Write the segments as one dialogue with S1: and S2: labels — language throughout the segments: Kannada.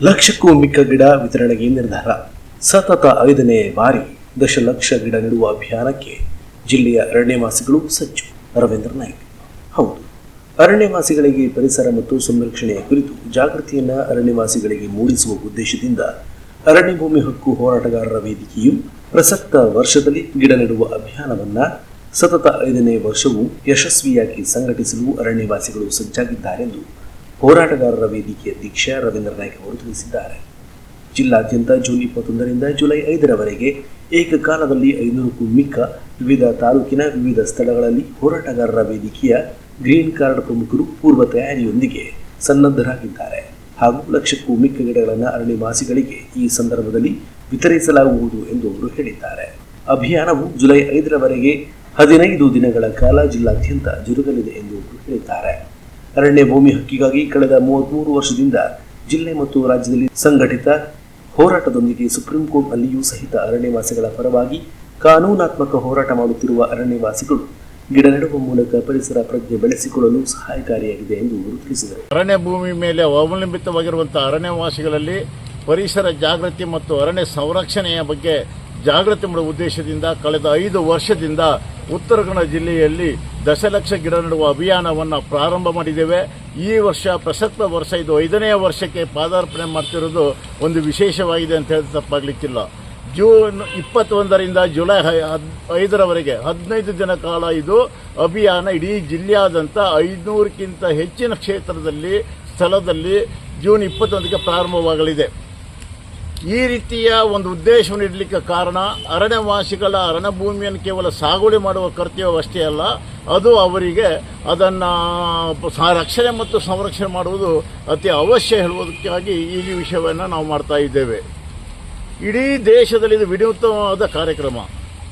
S1: ಲಕ್ಷಕ್ಕೂ ಮಿಕ್ಕ ಗಿಡ ವಿತರಣೆಗೆ ನಿರ್ಧಾರ. ಸತತ ಐದನೇ ಬಾರಿ ದಶಲಕ್ಷ ಗಿಡ ನೆಡುವ ಅಭಿಯಾನಕ್ಕೆ ಜಿಲ್ಲೆಯ ಅರಣ್ಯವಾಸಿಗಳು ಸಜ್ಜು. ರವೀಂದ್ರ ನಾಯ್ಕ್. ಹೌದು, ಅರಣ್ಯವಾಸಿಗಳಿಗೆ ಪರಿಸರ ಮತ್ತು ಸಂರಕ್ಷಣೆಯ ಕುರಿತು ಜಾಗೃತಿಯನ್ನ ಅರಣ್ಯವಾಸಿಗಳಿಗೆ ಮೂಡಿಸುವ ಉದ್ದೇಶದಿಂದ ಅರಣ್ಯ ಭೂಮಿ ಹಕ್ಕು ಹೋರಾಟಗಾರರ ವೇದಿಕೆಯು ಪ್ರಸಕ್ತ ವರ್ಷದಲ್ಲಿ ಗಿಡ ನೆಡುವ ಅಭಿಯಾನವನ್ನ ಸತತ ಐದನೇ ವರ್ಷವೂ ಯಶಸ್ವಿಯಾಗಿ ಸಂಘಟಿಸಲು ಅರಣ್ಯವಾಸಿಗಳು ಸಜ್ಜಾಗಿದ್ದಾರೆಂದು ಹೋರಾಟಗಾರರ ವೇದಿಕೆಯ ಅಧ್ಯಕ್ಷ ರವೀಂದ್ರ ನಾಯ್ಕ ಅವರು ತಿಳಿಸಿದ್ದಾರೆ. ಜಿಲ್ಲಾದ್ಯಂತ ಜೂನ್ ಇಪ್ಪತ್ತೊಂದರಿಂದ ಜುಲೈ ಐದರವರೆಗೆ ಏಕಕಾಲದಲ್ಲಿ ಐನೂರಕ್ಕೂ ಮಿಕ್ಕ ವಿವಿಧ ತಾಲೂಕಿನ ವಿವಿಧ ಸ್ಥಳಗಳಲ್ಲಿ ಹೋರಾಟಗಾರರ ವೇದಿಕೆಯ ಗ್ರೀನ್ ಕಾರ್ಡ್ ಪ್ರಮುಖರು ಪೂರ್ವ ತಯಾರಿಯೊಂದಿಗೆ ಸನ್ನದ್ಧರಾಗಿದ್ದಾರೆ. ಹಾಗೂ ಲಕ್ಷಕ್ಕೂ ಮಿಕ್ಕ ಗಿಡಗಳನ್ನು ಅರಣ್ಯವಾಸಿಗಳಿಗೆ ಈ ಸಂದರ್ಭದಲ್ಲಿ ವಿತರಿಸಲಾಗುವುದು ಎಂದು ಅವರು ಹೇಳಿದ್ದಾರೆ. ಅಭಿಯಾನವು ಜುಲೈ ಐದರವರೆಗೆ ಹದಿನೈದು ದಿನಗಳ ಕಾಲ ಜಿಲ್ಲಾದ್ಯಂತ ಜರುಗಲಿದೆ ಎಂದು ಅವರು ಹೇಳಿದ್ದಾರೆ. ಅರಣ್ಯ ಭೂಮಿ ಹಕ್ಕಿಗಾಗಿ ಕಳೆದ ಮೂವತ್ಮೂರು ವರ್ಷದಿಂದ ಜಿಲ್ಲೆ ಮತ್ತು ರಾಜ್ಯದಲ್ಲಿ ಸಂಘಟಿತ ಹೋರಾಟದೊಂದಿಗೆ ಸುಪ್ರೀಂ ಕೋರ್ಟ್ ಅಲ್ಲಿಯೂ ಸಹಿತ ಅರಣ್ಯವಾಸಿಗಳ ಪರವಾಗಿ ಕಾನೂನಾತ್ಮಕ ಹೋರಾಟ ಮಾಡುತ್ತಿರುವ ಅರಣ್ಯವಾಸಿಗಳು ಗಿಡ ನೆಡುವ ಮೂಲಕ ಪರಿಸರ ಪ್ರಜ್ಞೆ ಬೆಳೆಸಿಕೊಳ್ಳಲು ಸಹಾಯಕಾರಿಯಾಗಿದೆ ಎಂದು ಗುರುತಿಸಿದರು
S2: ಅರಣ್ಯ ಭೂಮಿ ಮೇಲೆ ಅವಲಂಬಿತವಾಗಿರುವಂತಹ ಅರಣ್ಯವಾಸಿಗಳಲ್ಲಿ ಪರಿಸರ ಜಾಗೃತಿ ಮತ್ತು ಅರಣ್ಯ ಸಂರಕ್ಷಣೆಯ ಬಗ್ಗೆ ಜಾಗೃತಿ ಮಾಡುವ ಉದ್ದೇಶದಿಂದ ಕಳೆದ ಐದು ವರ್ಷದಿಂದ ಉತ್ತರ ಕನ್ನಡ ಜಿಲ್ಲೆಯಲ್ಲಿ ದಶಲಕ್ಷ ಗಿಡ ನೆಡುವ ಅಭಿಯಾನವನ್ನು ಪ್ರಾರಂಭ ಮಾಡಿದ್ದೇವೆ. ಈ ವರ್ಷ ಪ್ರಸಕ್ತ ವರ್ಷ, ಇದು ಐದನೇ ವರ್ಷಕ್ಕೆ ಪಾದಾರ್ಪಣೆ ಮಾಡ್ತಿರೋದು ಒಂದು ವಿಶೇಷವಾಗಿದೆ ಅಂತ ಹೇಳಿ ತಪ್ಪಾಗಲಿಕ್ಕಿಲ್ಲ. ಜೂನ್ ಇಪ್ಪತ್ತೊಂದರಿಂದ ಜುಲೈ ಐದರವರೆಗೆ ಹದಿನೈದು ದಿನ ಕಾಲ ಇದು ಅಭಿಯಾನ. ಇಡೀ ಜಿಲ್ಲೆಯಾದಂಥ ಐದುನೂರಕ್ಕಿಂತ ಹೆಚ್ಚಿನ ಕ್ಷೇತ್ರದಲ್ಲಿ, ಸ್ಥಳದಲ್ಲಿ ಜೂನ್ ಇಪ್ಪತ್ತೊಂದಕ್ಕೆ ಪ್ರಾರಂಭವಾಗಲಿದೆ. ಈ ರೀತಿಯ ಒಂದು ಉದ್ದೇಶವನ್ನು ಇಡಲಿಕ್ಕೆ ಕಾರಣ ಅರಣ್ಯವಾಸಿಗಳ ಅರಣ್ಯ ಭೂಮಿಯನ್ನು ಕೇವಲ ಸಾಗುವಳಿ ಮಾಡುವ ಕರ್ತವ್ಯವಷ್ಟೇ ಅಲ್ಲ, ಅದು ಅವರಿಗೆ ಅದನ್ನು ರಕ್ಷಣೆ ಮತ್ತು ಸಂರಕ್ಷಣೆ ಮಾಡುವುದು ಅತಿ ಅವಶ್ಯ ಹೇಳುವುದಕ್ಕಾಗಿ ಈ ವಿಷಯವನ್ನು ನಾವು ಮಾಡ್ತಾ ಇದ್ದೇವೆ. ಇಡೀ ದೇಶದಲ್ಲಿ ಇದು ವಿನೂತವಾದ ಕಾರ್ಯಕ್ರಮ.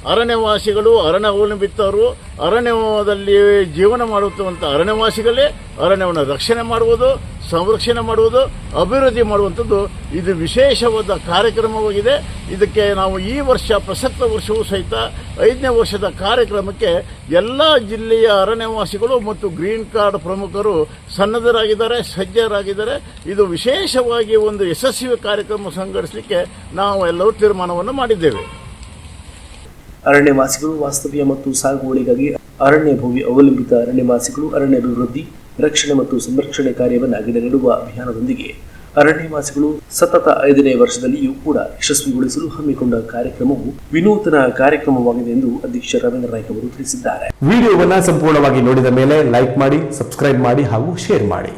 S2: ಅರಣ್ಯವಾಸಿಗಳು ಅರಣ್ಯ ಬಿತ್ತವರು ಅರಣ್ಯದಲ್ಲಿ ಜೀವನ ಮಾಡುತ್ತವಂಥ ಅರಣ್ಯವಾಸಿಗಳೇ ಅರಣ್ಯವನ್ನು ರಕ್ಷಣೆ ಮಾಡುವುದು, ಸಂರಕ್ಷಣೆ ಮಾಡುವುದು, ಅಭಿವೃದ್ಧಿ ಮಾಡುವಂಥದ್ದು. ಇದು ವಿಶೇಷವಾದ ಕಾರ್ಯಕ್ರಮವಾಗಿದೆ. ಇದಕ್ಕೆ ನಾವು ಈ ವರ್ಷ ಪ್ರಸಕ್ತ ವರ್ಷವೂ ಸಹಿತ ಐದನೇ ವರ್ಷದ ಕಾರ್ಯಕ್ರಮಕ್ಕೆ ಎಲ್ಲ ಜಿಲ್ಲೆಯ ಅರಣ್ಯವಾಸಿಗಳು ಮತ್ತು ಗ್ರೀನ್ ಕಾರ್ಡ್ ಪ್ರಮುಖರು ಸನ್ನದ್ಧರಾಗಿದ್ದಾರೆ, ಸಜ್ಜರಾಗಿದ್ದಾರೆ. ಇದು ವಿಶೇಷವಾಗಿ ಒಂದು ಯಶಸ್ವಿ ಕಾರ್ಯಕ್ರಮ ಸಂಘಟಿಸಲಿಕ್ಕೆ ನಾವು ಎಲ್ಲರೂ ತೀರ್ಮಾನವನ್ನು ಮಾಡಿದ್ದೇವೆ.
S1: ಅರಣ್ಯವಾಸಿಗಳು ವಾಸ್ತವ್ಯ ಮತ್ತು ಸಾಗುವಳಿಗಾಗಿ ಅರಣ್ಯ ಭೂಮಿ ಅವಲಂಬಿತ ಅರಣ್ಯವಾಸಿಗಳು ಅರಣ್ಯ ಅಭಿವೃದ್ಧಿ ರಕ್ಷಣೆ ಮತ್ತು ಸಂರಕ್ಷಣೆ ಕಾರ್ಯವನ್ನು ಗಿಡ ನೆಡುವ ಅಭಿಯಾನದೊಂದಿಗೆ ಅರಣ್ಯವಾಸಿಗಳು ಸತತ ಐದನೇ ವರ್ಷದಲ್ಲಿಯೂ ಕೂಡ ಯಶಸ್ವಿಗೊಳಿಸಲು ಹಮ್ಮಿಕೊಂಡ ಕಾರ್ಯಕ್ರಮವು ವಿನೂತನ ಕಾರ್ಯಕ್ರಮವಾಗಿದೆ ಎಂದು ಅಧ್ಯಕ್ಷ ರವೀಂದ್ರ ನಾಯ್ಕ ಅವರು ತಿಳಿಸಿದ್ದಾರೆ.
S3: ವಿಡಿಯೋವನ್ನು ಸಂಪೂರ್ಣವಾಗಿ ನೋಡಿದ ಮೇಲೆ ಲೈಕ್ ಮಾಡಿ ಸಬ್ಸ್ಕ್ರೈಬ್ ಮಾಡಿ ಹಾಗೂ ಶೇರ್ ಮಾಡಿ.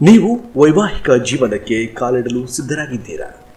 S1: ನೀವು ವೈವಾಹಿಕ ಜೀವನಕ್ಕೆ ಕಾಲಿಡಲು ಸಿದ್ಧರಾಗಿದ್ದೀರಾ?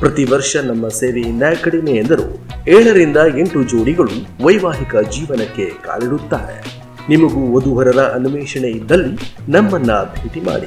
S1: ಪ್ರತಿ ವರ್ಷ ನಮ್ಮ ಸೇವೆಯಿಂದ ಕಡಿಮೆ ಎಂದರು. ಏಳರಿಂದ ಎಂಟು ಜೋಡಿಗಳು ವೈವಾಹಿಕ ಜೀವನಕ್ಕೆ ಕಾಲಿಡುತ್ತಾರೆ. ನಿಮಗೂ ವಧುವರರ ಅನ್ವೇಷಣೆ ಇದ್ದಲ್ಲಿ ನಮ್ಮನ್ನ ಭೇಟಿ ಮಾಡಿ.